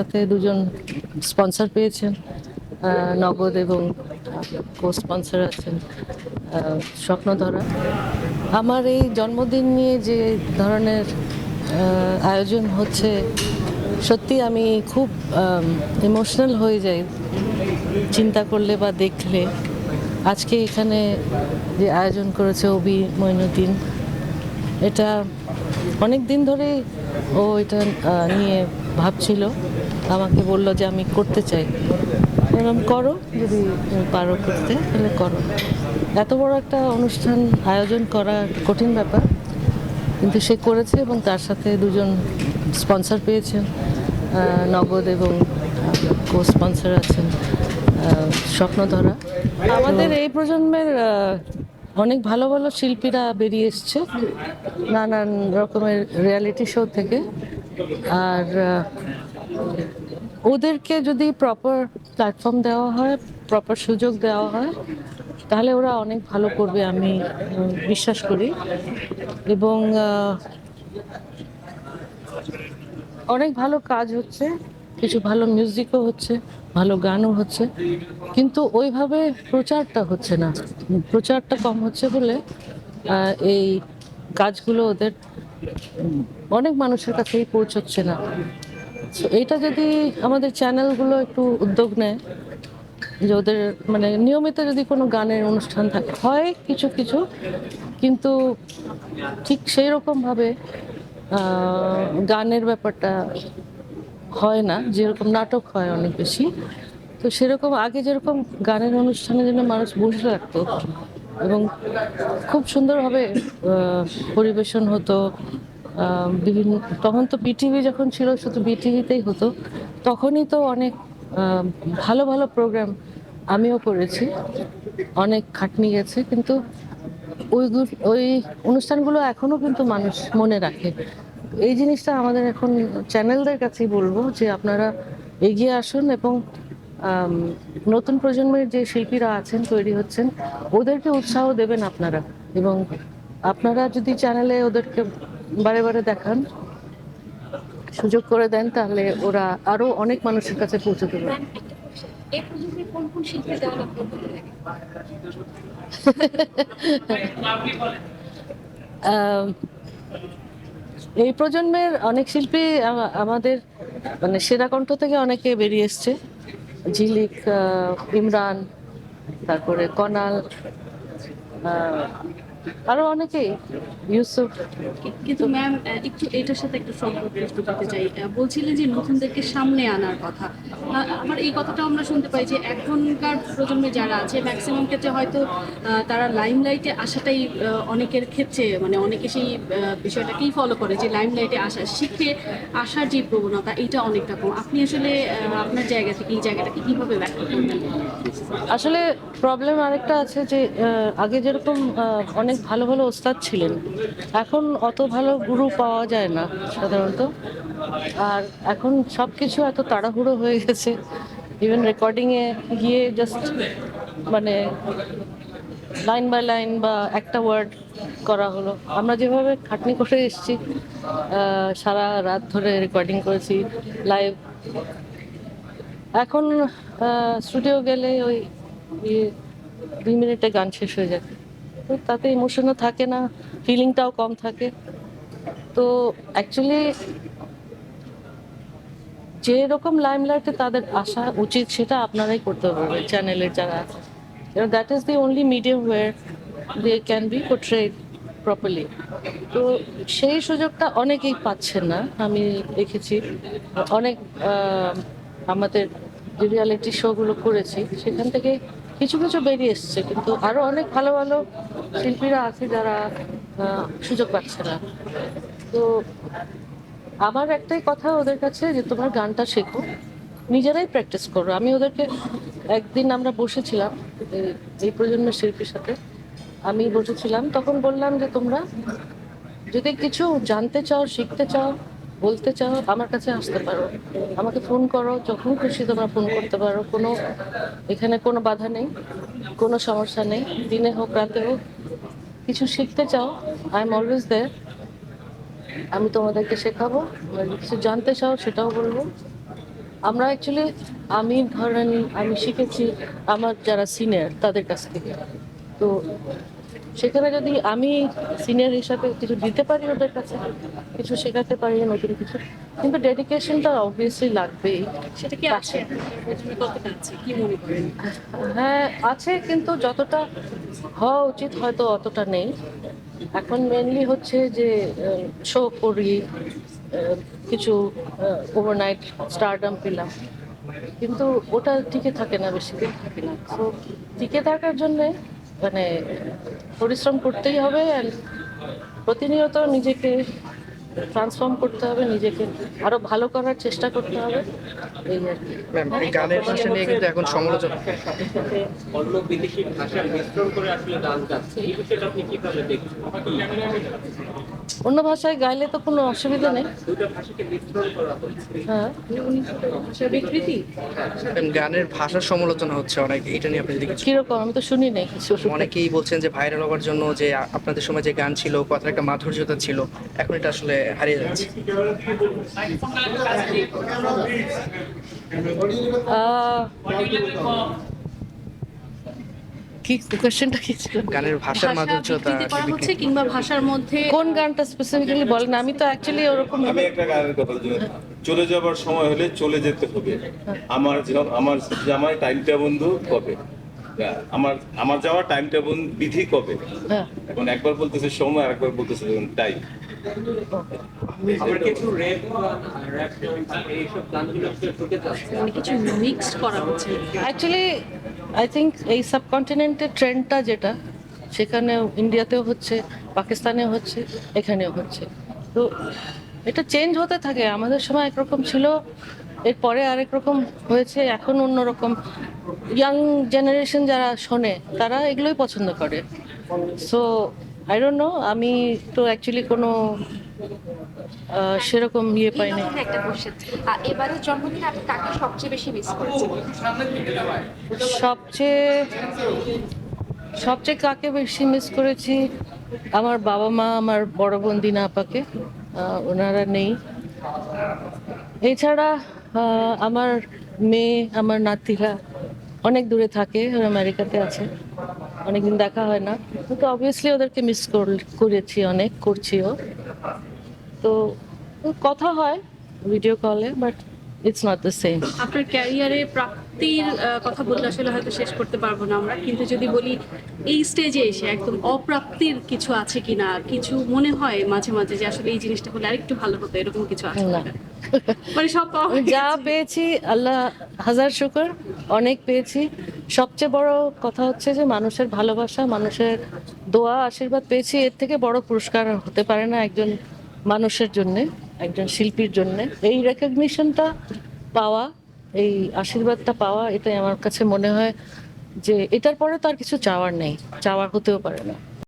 সাথে দুজন স্পন্সর পেয়েছেন নগদ এবং কো স্পন্সর আছেন স্বপ্নধরা। আমার এই জন্মদিন নিয়ে যে ধরনের আয়োজন হচ্ছে, সত্যি আমি খুব ইমোশনাল হয়ে যাই। চিন্তা করলে বা দেখলে, আজকে এখানে যে আয়োজন করেছে অবি মঈনুদ্দিন এটা অনেক দিন ধরেই ও এটা নিয়ে ভাবছিল, আমাকে বলল যে আমি করতে চাই। বললাম, করো, যদি পারো করতে, তাহলে করো। এত বড় একটা অনুষ্ঠান, আয়োজন করা কঠিন ব্যাপার, কিন্তু সে করেছে এবং তার সাথে দুজন স্পন্সর পেয়েছেন নগদ এবং কো স্পন্সর আছেন স্বপ্নধরা। আমাদের এই প্রজন্মের অনেক ভালো ভালো শিল্পীরা বেরিয়ে এসছে, নানান রকমের রিয়ালিটি শো থেকে। আর ওদেরকে যদি প্রপার প্ল্যাটফর্ম দেওয়া হয় প্রপার সুযোগ দেওয়া হয়, তাহলে ওরা অনেক ভালো করবে আমি বিশ্বাস করি। এবং অনেক ভালো কাজ হচ্ছে, কিছু ভালো মিউজিকও হচ্ছে, ভালো গানও হচ্ছে, কিন্তু ওইভাবে প্রচারটা হচ্ছে না। প্রচারটা কম হচ্ছে বলে এই কাজগুলো ওদের অনেক মানুষের কাছেই পৌঁছচ্ছে না। এইটা যদি আমাদের চ্যানেলগুলো একটু উদ্যোগ নেয়, যে ওদের মানে নিয়মিত যদি কোনো গানের অনুষ্ঠান থাকে, হয় কিছু কিছু, কিন্তু ঠিক সেই রকমভাবে গানের ব্যাপারটা হয় না, যেরকম নাটক হয় অনেক বেশি। তো সেরকম আগে যেরকম গানের অনুষ্ঠানের জন্য মানুষ বসে রাখতো এবং খুব সুন্দরভাবে পরিবেশন হতো। বিভিন্ন, তখন তো বিটিভি যখন ছিল, শুধু বিটিভিতেই হতো। তখনই তো অনেক ভালো ভালো প্রোগ্রাম আমিও করেছি। অনেক খাটনি গেছে, কিন্তু ওই ওই অনুষ্ঠানগুলো এখনও কিন্তু মানুষ মনে রাখে। এই জিনিসটা আমাদের এখন চ্যানেলদের কাছেই বলব যে আপনারা এগিয়ে আসুন এবং নতুন প্রজন্মের যে শিল্পীরা আছেন তৈরি হচ্ছেন ওদেরকে উৎসাহ দেবেন আপনারা। এবং আপনারা যদি চ্যানেলে ওদেরকে বারে বারে দেখান সুযোগ করে দেন তাহলে ওরা আরও অনেক মানুষের কাছে পৌঁছতে পারে এই লাগে? আহ, এই প্রজন্মের অনেক শিল্পী আমাদের মানে সেরা কণ্ঠ থেকে অনেকে বেরিয়ে এসছে। ঝিলিক ইমরান তারপরে কনাল আরও অনেকেই ইউসুফ। কিন্তু ম্যাম একটু এটার সাথে একটু সম্পর্ক প্রশ্ন করতে চাই। বলছিলেন যে নতুনদেরকে সামনে আনার কথা। আমার এই কথাটা আমরা শুনতে পাই যে এখনকার প্রজন্মে যারা আছে ম্যাক্সিমাম ক্ষেত্রে হয়তো তারা লাইমলাইটে আসাটাই অনেকের ক্ষেত্রে মানে অনেকে সেই বিষয়টাকেই ফলো করে যে লাইমলাইটে আসা শিখে আসার যে প্রবণতা এটা অনেকটা কম। আপনি আসলে আপনার জায়গা থেকে এই জায়গাটাকে কীভাবে ব্যাখ্যা করবেন? আসলে প্রবলেম আরেকটা আছে যে আগে যেরকম আহ, অনেক ভালো ভালো ওস্তাদ ছিলেন। এখন অত ভালো গুরু পাওয়া যায় না সাধারণত। আর এখন সব কিছু এত তাড়াহুড়ো হয়ে গেছে। ইভেন রেকর্ডিংয়ে গিয়ে জাস্ট মানে লাইন বাই লাইন বা একটা ওয়ার্ড করা হলো। আমরা যেভাবে খাটনি করে এসেছি সারা রাত ধরে রেকর্ডিং করেছি লাইভ এখন স্টুডিও গেলে ওই ইয়ে দুই মিনিটে গান শেষ হয়ে যায়। তো তাতে ইমোশনও থাকে না ফিলিংটাও কম থাকে। তো অ্যাকচুয়ালি যে রকম লাইমলাইটে তাদের আসা উচিত, সেটা আপনারাই করতে পারবেন চ্যানেলের যারা আছে। That is the only medium where they can be portrayed properly তো সেই সুযোগটা অনেকেই পাচ্ছেন না, আমি দেখেছি। অনেক আমাদের রিয়ালিটি শোগুলো করেছি, সেখান থেকে কিছু কিছু বেরিয়ে এসছে, কিন্তু আরও অনেক ভালো ভালো শিল্পীরা আছে যারা সুযোগ পাচ্ছে না। তো আমার একটাই কথা ওদের কাছে যে তোমার গানটা শেখো, নিজেরাই প্র্যাকটিস করো। আমি ওদেরকে একদিন আমরা বসেছিলাম এই প্রজন্মের শিল্পীর সাথে, আমি বসেছিলাম, তখন বললাম যে তোমরা যদি কিছু জানতে চাও, শিখতে চাও বলতে চাও, আমার কাছে আসতে পারো। আমাকে ফোন করো, যখন খুশি তোমরা ফোন করতে পারো। কোনো, এখানে কোনো বাধা নেই, কোনো সমস্যা নেই। দিনে হোক, রাতে হোক, কিছু শিখতে চাও আই এম অলওয়েজ দেয়ার আমি তোমাদেরকে শেখাবো কিছু জানতে চাও, সেটাও বলব। আমরা অ্যাকচুয়ালি আমি ধরেন, আমি শিখেছি, আমার যারা সিনিয়র তাদের কাছ থেকে। তো সেখানে যদি আমি সিনিয়র হিসাবে কিছু দিতে পারি ওদের কাছে কিছু শেখাতে পারি নতুন কিছু কিন্তু ডেডিকেশনটা অবভিয়াসলি লাগবেই। সেটা কি আছে? কি মনে করেন? হ্যাঁ আছে কিন্তু যতটা হওয়া উচিত হয়তো অতটা নেই। এখন মেনলি হচ্ছে যে শো করি কিছু ওভারনাইট স্টারডাম পেলাম। কিন্তু ওটা টিকে থাকে না বেশি দিন। থাকে না তো টিকে থাকার জন্যে মানে পরিশ্রম করতেই হবে প্রতিনিয়ত নিজেকে ট্রান্সফর্ম করতে হবে নিজেকে আরও ভালো করার চেষ্টা করতে হবে এই আর কি। ম্যাম এই গানের ভাষা নিয়ে কিন্তু এখন সমালোচনা। সাথে অন্য বিদেশি ভাষার মিশ্রণ করে আসলে গান গাচ্ছে। এই বিষয়টা আপনি কীভাবে দেখছেন? অন্য ভাষায় গাইলে তো কোনো অসুবিধা নেই। দুটো ভাষাকে মিশ্রণ করা হচ্ছে হ্যাঁ বিকৃতি গানের ভাষার সমালোচনা হচ্ছে অনেক এটা নিয়ে আপনি যদি কিছু কীরকম? আমি তো শুনি নাই কিছু। অনেকেই বলছেন যে ভাইরাল হওয়ার জন্য যে আপনাদের সময় যে গান ছিল কথার একটা মাধুর্যতা ছিল এখন এটা আসলে হারিয়ে যাচ্ছে। আহ, কি কোয়েশ্চেনটা কি ছিল? গানের ভাষার মাধুর্যতা করা হচ্ছে কিংবা ভাষার মধ্যে কোন গানটা স্পেসিফিক্যালি বলেন? আমি তো অ্যাকচুয়ালি ওরকম আমি একটা গানের কথা চলে যাবার সময় হলে চলে যেতে হবে। আমার আমার আমার টাইমটা বন্ধু কবে? আমার আমার যাওয়ার টাইমটা বন্ধু বিধি কবে? হ্যাঁ। এখন একবার বলতেছে সময় আর একবার বলতেছে টাইম কিছু র্যাপ র্যাপ এইসব গানগুলো আসলে ঢুকে যাচ্ছে? মানে কিছু মিক্সড করা হচ্ছে। অ্যাকচুয়ালি আই থিঙ্ক এই সাবকন্টিনেন্টের ট্রেন্ডটা যেটা, সেখানেও ইন্ডিয়াতেও হচ্ছে, পাকিস্তানেও হচ্ছে, এখানেও হচ্ছে। তো এটা চেঞ্জ হতে থাকে। আমাদের সময় একরকম ছিল, এরপরে আরেক রকম হয়েছে, এখন অন্যরকম ইয়াং জেনারেশন যারা শোনে, তারা এগুলোই পছন্দ করে। সো আই ডোন্ট নো আমি তো অ্যাকচুয়ালি কোনো সেরকম ইয়ে পাইনি একটা কোশ্চেন জন্মদিনে আপনি কাকে সবচেয়ে বেশি মিস করেছেন? সবচেয়ে সবচেয়ে কাকে বেশি মিস করেছি? আমার বাবা মা আমার বড় বোন দিনা আপাকে ওনারা নেই। এছাড়া আমার মেয়ে আমার নাতিরা অনেক দূরে থাকে ওরা আমেরিকাতে আছে। অনেকদিন দেখা হয় না। কিন্তু অবভিয়াসলি ওদেরকে মিস করেছি অনেক করছিও। তো কথা হয় ভিডিও কলে but it's not the same আপনার ক্যারিয়ারে প্রাপ্তির কথা বললে আসলে হয়তো শেষ করতে পারব না আমরা। কিন্তু যদি বলি এই স্টেজে এসে একদম অপ্রাপ্তির কিছু আছে কিনা কিছু মনে হয় মাঝে মাঝে যে আসলে এই জিনিসটা হলে আরেকটু ভালো হতো এরকম কিছু আছে না। মানে সব যা পেয়েছি আল্লাহ হাজার শুকর অনেক পেয়েছি। সবচেয়ে বড় কথা হচ্ছে যে মানুষের ভালোবাসা মানুষের দোয়া আশীর্বাদ পেয়েছি। এর থেকে বড় পুরস্কার হতে পারে না একজন মানুষের জন্য, একজন শিল্পীর জন্য। এই রেকগনিশনটা পাওয়া, এই আশীর্বাদটা পাওয়া, এটাই আমার কাছে মনে হয় যে এটার পরে তো আর কিছু চাওয়ার নেই। চাওয়ার হতেও পারে না।